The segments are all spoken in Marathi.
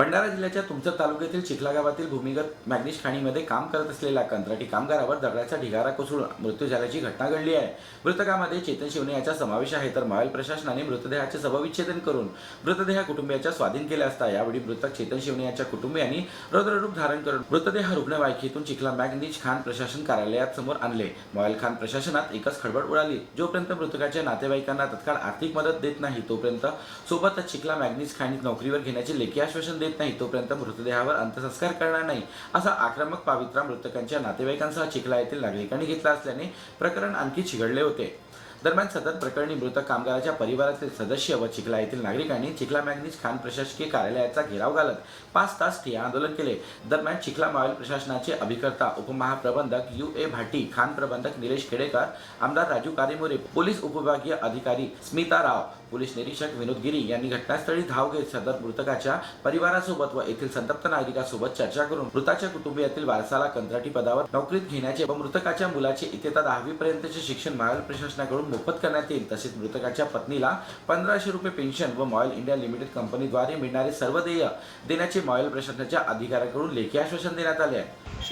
भंडारा जिल्ह्याच्या तुमसर तालुक्यातील चिखला गावातील भूमिगत मॅग्निश खाणीमध्ये काम करत असलेल्या कंत्राटी कामगारावर दगडाचा ढिगारा कोसळून मृत्यू झाल्याची घटना घडली आहे. मृतकामध्ये चेतन शिवणे याचा समावेश आहे तर मावेल प्रशासनाने मृतदेहाचे शवविच्छेदन करून मृतदेह कुटुंबियाच्या स्वाधीन केले असता यावेळी मृतक चेतन शिवणे याच्या कुटुंबियांनी रौद्ररूप धारण करून मृतदेह रुग्णवाहिकेतून चिखला मॅग्नीज खान प्रशासन कार्यालयात समोर आणले. मोबाईल खान प्रशासनात एकच खडबड उडाली. जोपर्यंत मृतकाच्या नातेवाईकांना तत्काळ आर्थिक मदत देत नाही तोपर्यंत सोबतच चिखला मॅग्निश खाणीत नोकरीवर घेण्याचे लेखी आश्वासन देत नाही तोपर्यंत मृतदेहावर अंत्यसंस्कार करणार नाही असा आक्रमक पावित्रा मृतकांच्या नातेवाईकांसह चिखला येथील नागरिकांनी घेतला असल्याने प्रकरण आणखी चिघडले होते. दरम्यान सतत प्रकरणी मृत कामगाराच्या परिवारातील सदस्य व चिखला येथील नागरिकांनी चिखला मॅग्नीज खान प्रशासकीय कार्यालयाचा घेराव घालत पाच तास ठिय्या आंदोलन केले. दरम्यान चिखला मावेल प्रशासनाचे अभिकर्ता उपमहाप्रबंधक यू ए भाटी खान प्रबंधक निलेश खेडेकर आमदार राजू कारेमोरे पोलीस उपविभागीय अधिकारी स्मिता राव पोलीस निरीक्षक विनोद गिरी यांनी घटनास्थळी धाव घेत सदर मृतकाच्या परिवारासोबत व येथील संतप्त नागरिकांसोबत चर्चा करून मृताच्या कुटुंबियातील वारसाला कंत्राटी पदावर नोकरीत घेण्याचे व मृतकाच्या मुलाचे इयत्ता दहावी पर्यंतचे शिक्षण महाल प्रशासनाकडून मोफत करण्यात येईल तसेच मृतकाच्या पत्नीला पंधराशे रुपये पेन्शन व मॉयल इंडिया लिमिटेड कंपनीद्वारे मिळणारे सर्व देय देण्याचे मॉयल प्रशासनाच्या अधिकाऱ्यांकडून लेखी आश्वासन देण्यात आले आहे.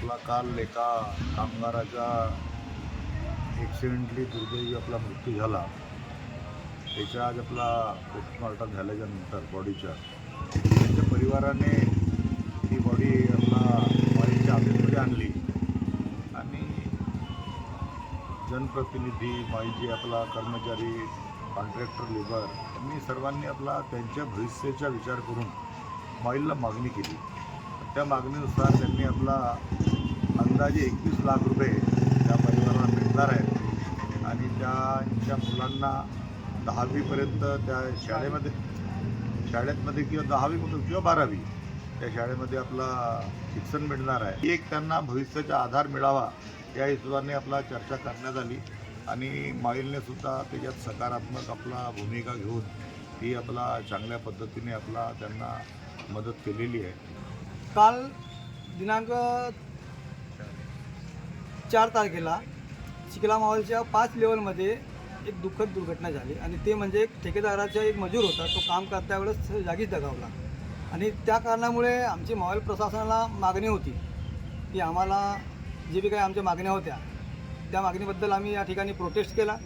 चिखला काल एका कामगाराच्या ॲक्सिडेंटली दुर्दैवी आपला मृत्यू झाला. त्याच्या आज आपला पोस्टमॉर्टम झाल्याच्यानंतर बॉडीच्या त्यांच्या परिवाराने ती बॉडी आपला वाईच्या ऑफिसमध्ये आणली. आणि जनप्रतिनिधी माईजी आपला कर्मचारी कॉन्ट्रॅक्टर लेबर यांनी सर्वांनी आपला त्यांच्या भविष्याचा विचार करून माईलला मागणी केली. त्या मागणीनुसार त्यांनी आपला अंदाजे एकवीस लाख रुपये आमदार आहेत. आणि त्यांच्या मुलांना दहावीपर्यंत त्या शाळेमध्ये शाळेमध्ये किंवा दहावीमधून किंवा बारावी त्या शाळेमध्ये आपला शिक्षण मिळणार आहे. एक त्यांना भविष्याचा आधार मिळावा या हिशोबाने आपला चर्चा करण्यात आली. आणि माईलने सुद्धा त्याच्यात सकारात्मक आपला भूमिका घेऊन ती आपला चांगल्या पद्धतीने आपला त्यांना मदत केलेली आहे. काल दिनांक चार तारखेला चिखला मॉलच्या पाच लेवलमध्ये एक दुःखद दुर्घटना झाली आणि ते म्हणजे एक ठेकेदाराचा एक मजूर होता तो काम करता वेळेस जागीच दगावला. आणि त्या कारणामुळे आमची मॉल प्रशासनाला मागणी होती की आम्हाला जे बी काही आमच्या मागण्या होत्या त्या मागणीबद्दल आम्ही या ठिकाणी प्रोटेस्ट केला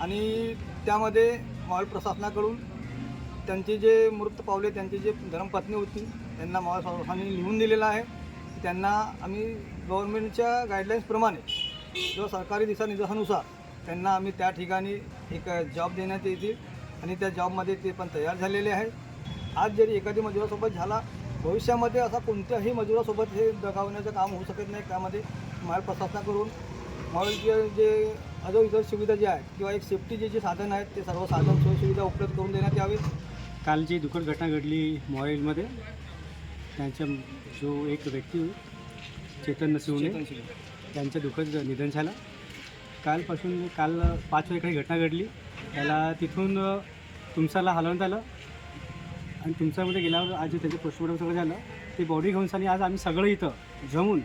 आणि त्यामध्ये मॉल प्रशासनाकडून त्यांचे जे मृत पावले त्यांची जे धर्मपत्नी होती त्यांना मॉल प्रशासनाने लिहून दिलेलं आहे. त्यांना आम्ही गव्हर्नमेंटच्या गाईडलाईन्सप्रमाणे जो सरकारी दिशानिर्देशानुसार त्यांना आम्ही त्या ठिकाणी एक जॉब देण्यात येतील आणि त्या जॉबमध्ये ते पण तयार झालेले आहेत. आज जरी एखादी मजुरासोबत झाला भविष्यामध्ये असा कोणत्याही मजुरासोबत हे दगावण्याचं काम होऊ शकत नाही. त्यामध्ये माल प्रशासनाकडून मालचे जे अजून इतर सुविधा ज्या आहेत किंवा एक सेफ्टीचे जे साधन आहेत ते सर्व साधन सोयीसुविधा उपलब्ध करून देण्यात यावे काल जी दुःखद घटना घडली मोबाईलमध्ये त्यांच्या जो एक व्यक्ती चेतन नसिवणे. त्यांचं दुःखद निधन झालं. कालपासून काल पाच वाजता घटना घडली. त्याला तिथून तुमचाला तुमसाला हलवण्यात आलं. आणि तुमच्यामध्ये गेल्यावर आज जे त्याचं पोस्टमॉर्टम सगळं झालं ते बॉडी घेऊन आणि आज आम्ही सगळं इथं जमून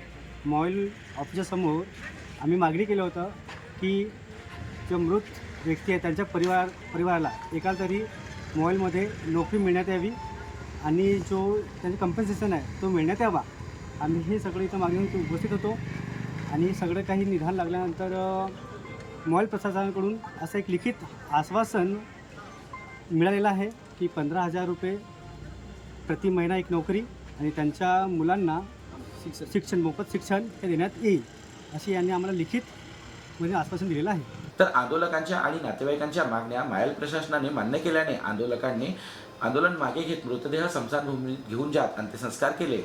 मॉईल ऑफिसच्यासमोर आम्ही मागणी केलं होतं की जो मृत व्यक्ती आहे त्यांच्या परिवार परिवाराला एका तरी मॉईलमध्ये नोकरी मिळण्यात यावी आणि जो त्यांचं कम्पन्सेशन आहे तो मिळण्यात यावा. आम्ही हे सगळं इथं मागणी उपस्थित होतो. आणि सगळं काही निधान लागल्यानंतर मॉल प्रशासनाकडून असं एक लिखित आश्वासन मिळालेलं आहे की पंधरा हजार रुपये प्रति महिना एक नोकरी आणि त्यांच्या मुलांना शिक्षण शिक्षण मोफत शिक्षण हे देण्यात येईल अशी यांनी आम्हाला लिखित म्हणजे आश्वासन दिलेलं आहे. तर आंदोलकांच्या आणि नातेवाईकांच्या मागण्या मायल प्रशासनाने मान्य केल्याने आंदोलकांनी आंदोलन मागे घेत मृतदेह स्मशानभूमीत घेऊन जात अंत्यसंस्कार केले.